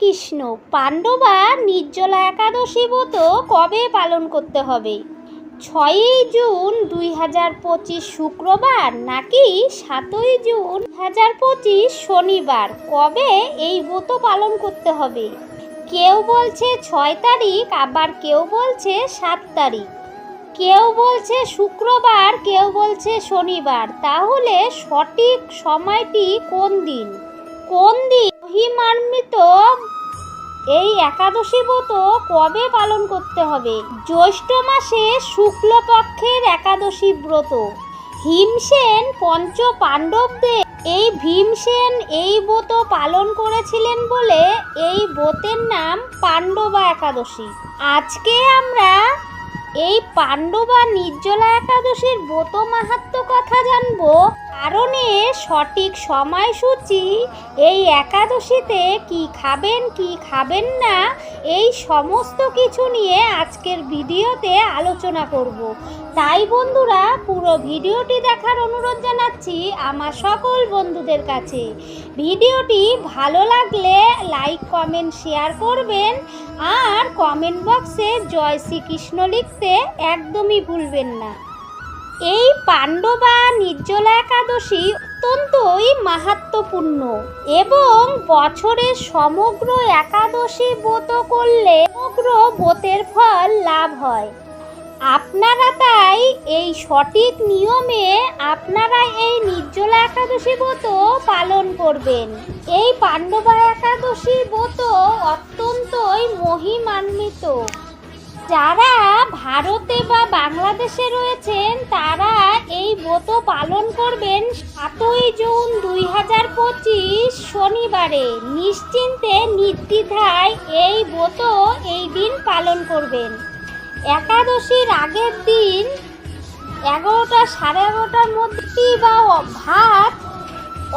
কৃষ্ণ পাণ্ডবা নির্জলা একাদশী ব্রত কবে পালন করতে হবে? ছয়ই জুন দুই হাজার পঁচিশ শুক্রবার নাকি সাতই জুন হাজার পঁচিশ শনিবার কবে এই ব্রত পালন করতে হবে? কেউ বলছে ছয় তারিখ, আবার কেউ বলছে সাত তারিখ। কেউ বলছে শুক্রবার, কেউ বলছে শনিবার। তাহলে সঠিক সময়টি কোন দিন? কোন দিন মহিমান্বিত এই একাদশী ব্রত কবে পালন করতে হবে? জ্যৈষ্ঠ মাসে শুক্লপক্ষের একাদশী ব্রত। ভীমসেন পঞ্চ পাণ্ডবদের এই ভীমসেন এই ব্রত পালন করেছিলেন বলে এই ব্রতের নাম পাণ্ডবা একাদশী। আজকে আমরা এই পাণ্ডবা নির্জলা একাদশীর ব্রত মাহাত্ম কথা জানব। কারণে সঠিক সময়সূচি এই একাদশীতে কি খাবেন কি খাবেন না, এই সমস্ত কিছু নিয়ে আজকের ভিডিওতে আলোচনা করব। তাই বন্ধুরা, পুরো ভিডিওটি দেখার অনুরোধ জানাচ্ছি আমার সকল বন্ধুদের কাছে। ভিডিওটি ভালো লাগলে লাইক, কমেন্ট, শেয়ার করবেন আর কমেন্ট বক্সে জয় শ্রীকৃষ্ণ লিখতে একদমই ভুলবেন না। এই পাণ্ডবা নির্জলা একাদশী অত্যন্তই মাহাত্মপূর্ণ এবং বছরের সমগ্র একাদশী ব্রত করলে সমগ্র ব্রতের ফল লাভ হয়। আপনারা তাই এই সঠিক নিয়মে আপনারা এই নির্জলা একাদশী ব্রত পালন করবেন। এই পাণ্ডবা একাদশী ব্রত অত্যন্তই মহিমান্বিত। যারা ভারতে বা বাংলাদেশে রয়েছেন, তারা এই ব্রত পালন করবেন সাতই জুন দুই হাজার পঁচিশ শনিবারে। নিশ্চিন্তে, নির্দ্বিধায় এই ব্রত এই দিন পালন করবেন। একাদশীর আগের দিন এগারোটা সাড়ে এগারোটার মধ্যে বা ভাত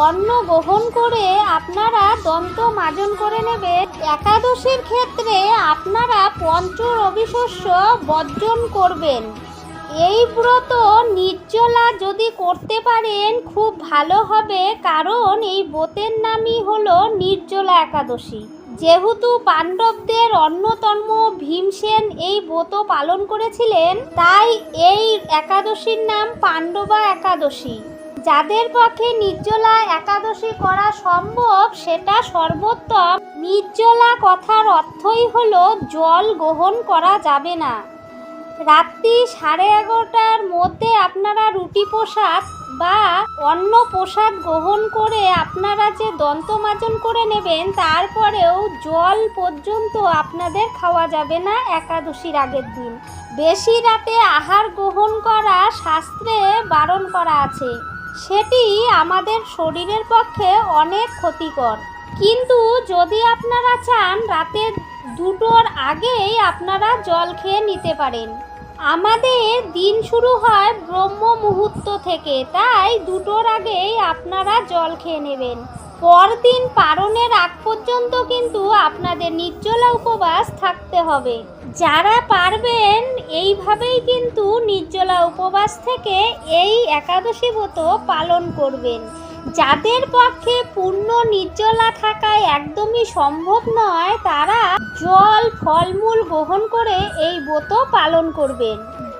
অন্ন গ্রহণ করে আপনারা দন্ত মাজন করে নেবেন। একাদশীর ক্ষেত্রে আপনারা পঞ্চ রবিশস্য বর্জন করবেন। এই ব্রত নির্জলা যদি করতে পারেন, খুব ভালো হবে, কারণ এই ব্রতের নামই হলো নির্জলা একাদশী। যেহেতু পাণ্ডবদের অন্যতম ভীমসেন এই ব্রত পালন করেছিলেন, তাই এই একাদশীর নাম পাণ্ডবা একাদশী। যাদের পক্ষে নির্জলা একাদশী করা সম্ভব, সেটা সর্বোত্তম। নির্জলা কথার অর্থই হলো জল গ্রহণ করা যাবে না। রাত্রি সাড়ে এগারোটার মধ্যে আপনারা রুটি প্রসাদ বা অন্য প্রসাদ গ্রহণ করে আপনারা যে দন্তমাজন করে নেবেন, তারপরেও জল পর্যন্ত আপনাদের খাওয়া যাবে না একাদশীর আগের দিন। বেশি রাতে আহার গ্রহণ করা শাস্ত্রে বারণ করা আছে। সেটি আমাদের শরীরের পক্ষে অনেক ক্ষতিকর। কিন্তু যদি আপনারা চান রাতে দুটোর আগেই আপনারা জল খেয়ে নিতে পারেন। আমাদের দিন শুরু হয় ব্রহ্ম মুহূর্ত থেকে, তাই দুটোর আগেই আপনারা জল খেয়ে নেবেন। পরদিন পারণের আগ পর্যন্ত কিন্তু আপনাদের নির্জলা উপবাস থাকতে হবে। যারা পারবেন, এইভাবেই কিন্তু নির্জলা উপবাস থেকে এই একাদশী ব্রত পালন করবেন। যাদের পক্ষে পূর্ণ নির্জলা থাকা একদমই সম্ভব নয়, তারা জল, ফলমূল গ্রহণ করে এই ব্রত পালন করবেন।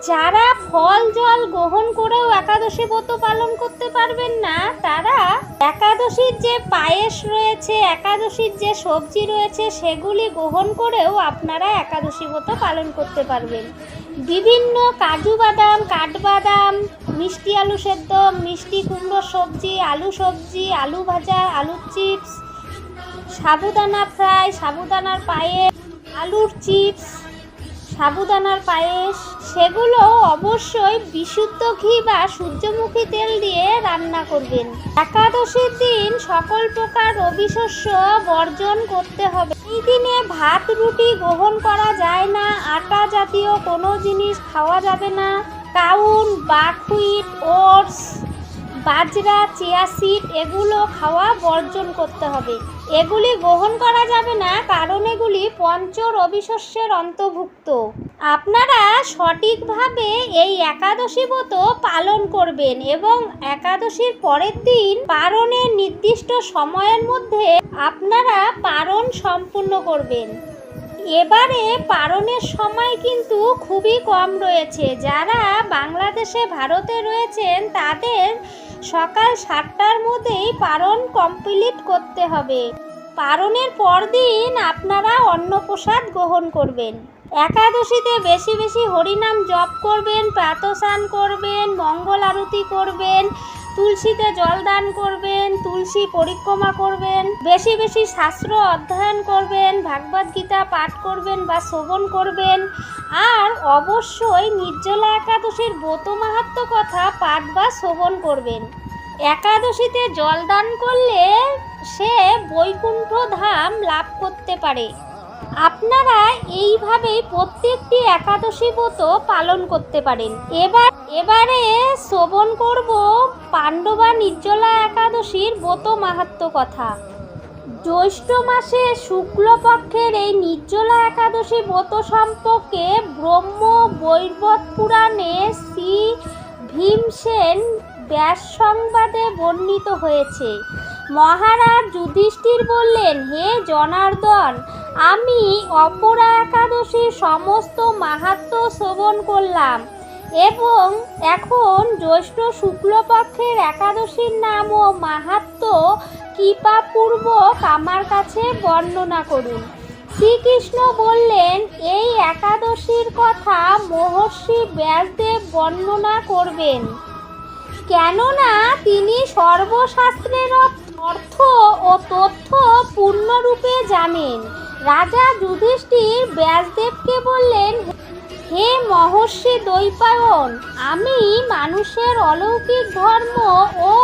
যারা ফল, জল গ্রহণ করেও একাদশী ব্রত পালন করতে পারবেন না, তারা একাদশীর যে পায়েস রয়েছে, একাদশীর যে সবজি রয়েছে, সেগুলি গ্রহণ করেও আপনারা একাদশী ব্রত পালন করতে পারবেন। বিভিন্ন কাজু বাদাম, কাঠবাদাম, মিষ্টি আলু সেদ্ধ, মিষ্টি কুমড়ো সবজি, আলু সবজি, আলু ভাজা আলুর চিপস, সাবুদানা ফ্রাই, সাবুদানার পায়েস, আলুর চিপস, সাবুদানার পায়েস। সেগুলো অবশ্যই বিশুদ্ধ ঘি বা সূর্যমুখী তেল দিয়ে রান্না করবেন। একাদশীর দিন সকল প্রকার রবি শস্য বর্জন করতে হবে। এই দিনে ভাত, রুটি গ্রহণ করা যায় না, আটা জাতীয় কোনো জিনিস খাওয়া যাবে না। কাউন, বাকহুইট, ওটস বাজরা, চিয়া সিড এগুলো খাওয়া বর্জন করতে হবে। এগুলি গ্রহণ করা যাবে না, কারণ এগুলি পঞ্চ রবিশস্যের অন্তর্ভুক্ত। আপনারা সঠিকভাবে এই একাদশী ব্রত পালন করবেন এবং একাদশীর পরের দিন পারণের নির্দিষ্ট সময়ের মধ্যে আপনারা পারণ সম্পূর্ণ করবেন। এবারে পারণের সময় কিন্তু খুবই কম রয়েছে। যারা বাংলাদেশে, ভারতে রয়েছেন, তাদের সকাল সাতটার মধ্যেই পারণ কমপ্লিট করতে হবে। পারণের পরদিন আপনারা অন্ন প্রসাদ গ্রহণ করবেন। একাদশীতে বেশি বেশি হরিনাম জপ করবেন, প্রাতস্নান করবেন, মঙ্গল আরতি করবেন, তুলসীতে জল দান করবেন, তুলসী পরিক্রমা করবেন, বেশি বেশি শাস্ত্র অধ্যয়ন করবেন, ভাগবত গীতা পাঠ করবেন বা শ্রবণ করবেন। আর অবশ্যই নির্জলা একাদশীর ব্রত মাহাত্ম কথা পাঠ বা শ্রবণ করবেন। একাদশীতে জল দান করলে সে বৈকুণ্ঠ ধাম লাভ করতে পারে। আপনারা এইভাবেই প্রত্যেকটি একাদশী ব্রত পালন করতে পারেন। এবার, এবারে শ্রবণ করব পাণ্ডবা নির্জলা একাদশীর ব্রত মাহাত্ম কথা। জ্যৈষ্ঠ মাসে শুক্লপক্ষের এই নির্জলা একাদশী ব্রত সম্পর্কে ব্রহ্ম বৈবত পুরাণে শ্রী ভীমসেন ব্যাস সংবাদে বর্ণিত হয়েছে। মহারাজ যুধিষ্ঠির বললেন, হে জনার্দন আমি অপরা একাদশীর সমস্ত মাহাত্ম শ্রবণ করলাম এবং এখন জ্যৈষ্ঠ শুক্লপক্ষের একাদশীর নাম ও মাহাত্ম কৃপাপূর্বক আমার কাছে বর্ণনা করুন। শ্রীকৃষ্ণ বললেন, এই একাদশীর কথা মহর্ষি ব্যাসদেব বর্ণনা করবেন। কেননা তিনি সর্বশাস্ত্রের অর্থ ও তথ্য পূর্ণরূপে জানেন। রাজা যুধিষ্ঠির ব্যাসদেবকে বললেন, হে মহর্ষি দৈপায়ন আমি মানুষের অলৌকিক ধর্ম ও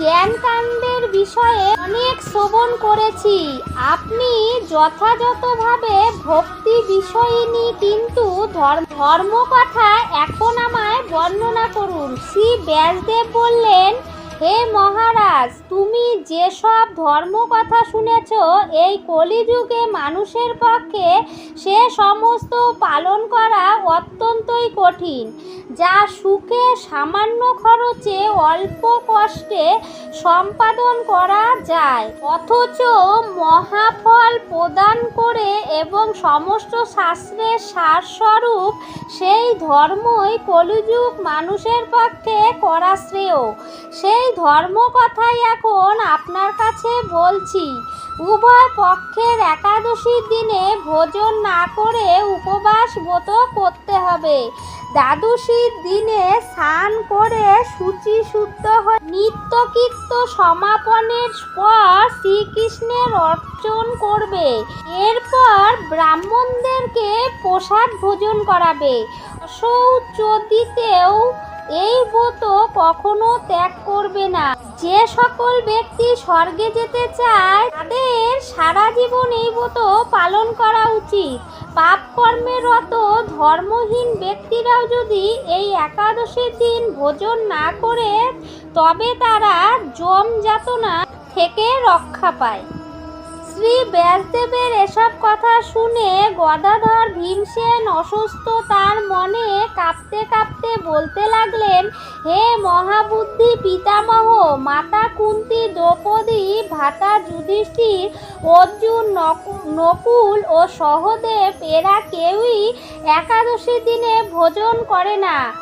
জ্ঞানকাণ্ডের বিষয়ে অনেক শ্রবণ করেছি। আপনি যথাযথভাবে ভক্তি বিষয়িনী কিন্তু ধর্ম কথা এখন আমায় বর্ণনা করুন। শ্রী ব্যাসদেব বললেন হে মহারাজ, তুমি যেসব ধর্ম কথা শুনেছ, এই কলিযুগে মানুষের পক্ষে সে সমস্ত পালন করা অত্যন্তই কঠিন, যা সুখে সামান্য খরচে অল্প কষ্টে সম্পাদন করা যায়। অথচ মহাফল প্রদান করে এবং সমস্ত শাস্ত্রের সারস্বরূপ সেই ধর্মই কলিযুগ মানুষের পক্ষে করা শ্রেয়। সেই ধর্ম কথাই এখন আপনার কাছে বলছি, উভয় পক্ষের একাদশীর দিনে ভোজন না করে উপবাস ব্রত করতে হবে। দ্বাদশীর দিনে স্নান করে শুচি শুদ্ধ হয়ে নিত্যকীর্ত সমাপনের পর শ্রীকৃষ্ণের অর্চন করবে। এরপর ব্রাহ্মণদেরকে প্রসাদ ভোজন করাবে। শৌচদিতেও এই ব্রত কখনো ত্যাগ করবে না। যে সকল ব্যক্তি স্বর্গে যেতে চায়, তাদের সারা জীবন এই ব্রত পালন করা উচিত। পাপ কর্মে রত ধর্মহীন ব্যক্তিরাও যদি এই একাদশীর দিন ভোজন না করে, তবে তারা জম যাতনা থেকে রক্ষা পায়। শ্রী ব্যাসদেবের এসব কথা শুনে গদাধর ভীমসেন অসুস্থ তার মনে কাঁপতে কাঁপতে বলতে লাগলেন, হে মহাবুদ্ধি পিতামহ, মাতা কুন্তি দ্রৌপদী, ভাতা যুধিষ্ঠির, অর্জুন, নকু- নকুল ও সহদেব, এরা কেউই একাদশী দিনে ভোজন করে না।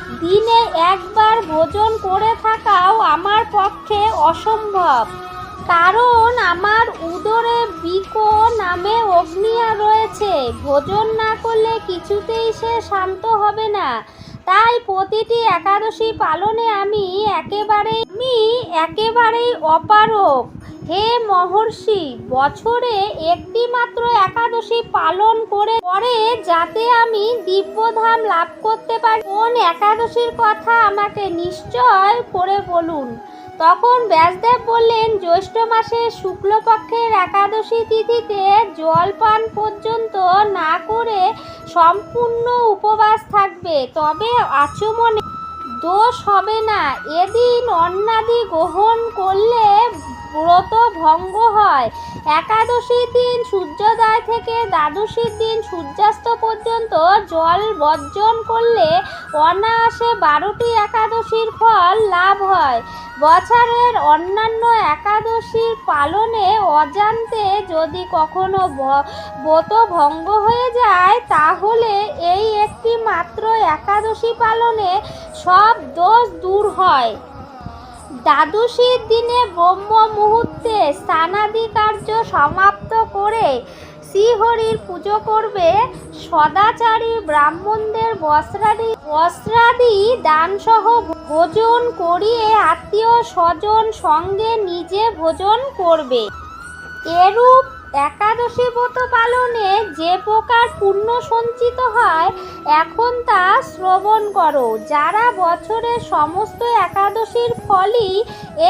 দিনে একবার ভোজন করে থাকাও আমার পক্ষে অসম্ভব। কারণ আমার উদরে বিকো নামে অগ্নিয়া রয়েছে। ভোজন না করলে কিছুতেই সে শান্ত হবে না। তাই প্রতিটি একাদশী পালনে আমি একেবারে আমি একেবারেই অপারক হে মহর্ষি, বছরে একটি মাত্র একাদশী পালন করে পরে যাতে আমি দিব্যধাম লাভ করতে পারি। কোন একাদশীর কথা আমাকে নিশ্চয় করে বলুন। তখন ব্যাসদেব বললেন, জ্যৈষ্ঠ মাসের শুক্লপক্ষের একাদশী তিথিতে জলপান পর্যন্ত না করে সম্পূর্ণ উপবাস থাকবে। তবে আচমনে দোষ হবে না। এদিন অন্নাদি গ্রহণ করলে ব্রত ভঙ্গ হয়। একাদশীর দিন সূর্যোদয় থেকে দ্বাদশীর দিন সূর্যাস্ত পর্যন্ত জল বর্জন করলে অনায়াসে বারোটি একাদশীর ফল লাভ হয়। বছরের অন্যান্য একাদশীর পালনে অজান্তে যদি কখনো ব্রত ভঙ্গ হয়ে যায়, তাহলে এই একটি মাত্র একাদশী পালনে সব দোষ দূর হয়। দ্বাদশীর দিনে ব্রহ্ম মুহূর্তে স্নানাদি কার্য সমাপ্ত করে শ্রীহরির পুজো করবে সদাচারী ব্রাহ্মণদের বস্ত্রাদি বস্ত্রাদি দানসহ ভোজন করিয়ে আত্মীয় স্বজন সঙ্গে নিজে ভোজন করবে। এরূপ একাদশী ব্রত পালনে যে প্রকার পুণ্য সঞ্চিত হয়, এখন তা শ্রবণ করো। যারা বছরের সমস্ত একাদশীর ফলই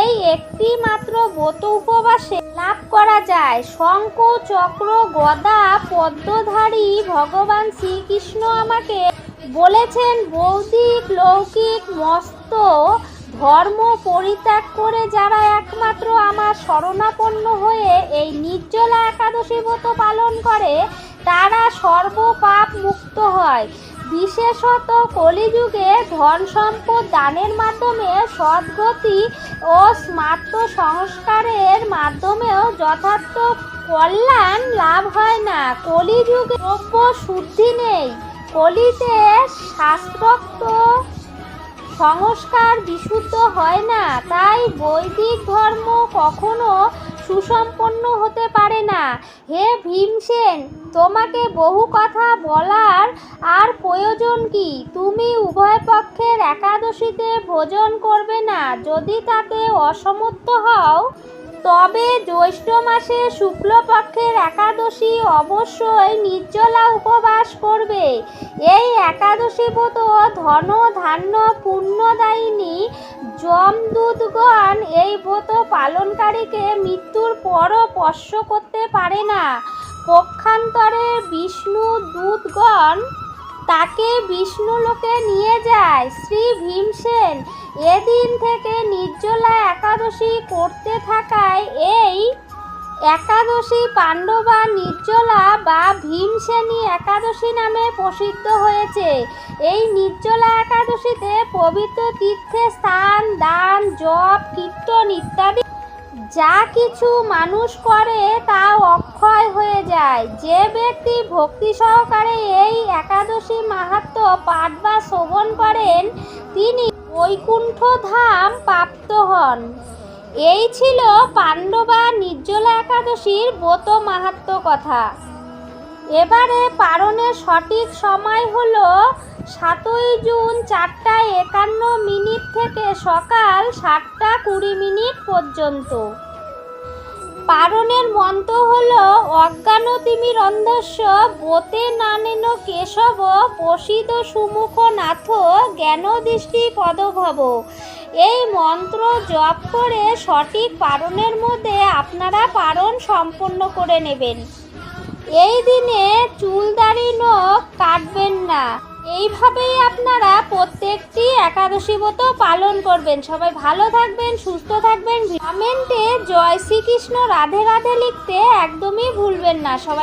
এই একটি মাত্র ব্রত উপবাসে লাভ করা যায়, শঙ্খ, চক্র, গদা, পদ্মধারী ভগবান শ্রীকৃষ্ণ আমাকে বলেছেন, বৌদ্ধিক, লৌকিক, মস্ত ধর্ম পরিত্যাগ করে যারা একমাত্র আমার শরণাপন্ন হয়ে এই নির্জলা একাদশী ব্রত পালন করে, তারা সর্বপাপ মুক্ত হয়। বিশেষত কলিযুগে ধন সম্পদ দানের মাধ্যমে সদ্গতি ও স্মার্ত সংস্কারের মাধ্যমেও যথার্থ কল্যাণ লাভ হয় না। কলিযুগে দ্রব্য শুদ্ধি নেই। কলিতে শাস্ত্রোক্ত সংস্কার বিশুদ্ধ হয় না, তাই বৈদিক ধর্ম কখনো সুসম্পন্ন হতে পারে না। হে ভীমসেন, তোমাকে বহু কথা বলার আর প্রয়োজন কি? তুমি উভয় পক্ষের একাদশীতে ভোজন করবে না, যদি তাতে অসমর্থ হও। তবে জ্যৈষ্ঠ মাসে শুক্লপক্ষের একাদশী অবশ্যই নির্জলা উপবাস করবে। এই একাদশী ব্রত ধন ধান্য পুণ্যদায়িনী যমদূতগণ এই ব্রত পালনকারীকে মৃত্যুর পরও স্পর্শ করতে পারে না। পক্ষান্তরে বিষ্ণু দূতগণ তাকে বিষ্ণুলোকে নিয়ে যায়। শ্রী ভীমসেন এদিন থেকে নির্জলা একাদশী করতে থাকায় এই একাদশী পাণ্ডবা নির্জলা বা ভীমসেনী একাদশী নামে প্রসিদ্ধ হয়েছে। এই নির্জলা একাদশীতে পবিত্র তীর্থে স্থান, দান, জপ, কীর্তন ইত্যাদি যা কিছু মানুষ করে তা অক্ষয় হয়ে যায়। যে ব্যক্তি ভক্তি সহকারে এই একাদশী মাহাত্ম পাঠ বা শ্রবণ করেন, তিনি বৈকুণ্ঠ ধাম প্রাপ্ত হন। এই ছিল পাণ্ডবা নির্জলা একাদশীর ব্রত মাহাত্ম কথা। এবারে পারণের সঠিক সময় হল সাতই জুন চারটায় একান্ন মিনিট থেকে সকাল সাতটা কুড়ি মিনিট পর্যন্ত। পারণের মন্ত্র হল অজ্ঞানতিমিরন্ধস্য বোতে নানেন কেশব প্রসিদ সুমুখ নাথ জ্ঞান দৃষ্টি পদভব। এই মন্ত্র জপ করে সঠিক পারণের মধ্যে আপনারা পারণ সম্পন্ন করে নেবেন। এই দিনে চুলদারি নখ কাটবেন না। এইভাবেই আপনারা প্রত্যেকটি একাদশী ব্রত পালন করবেন। সবাই ভালো থাকবেন, সুস্থ থাকবেন। কমেন্টে জয় শ্রীকৃষ্ণ, রাধে রাধে লিখতে একদমই ভুলবেন না। সবাই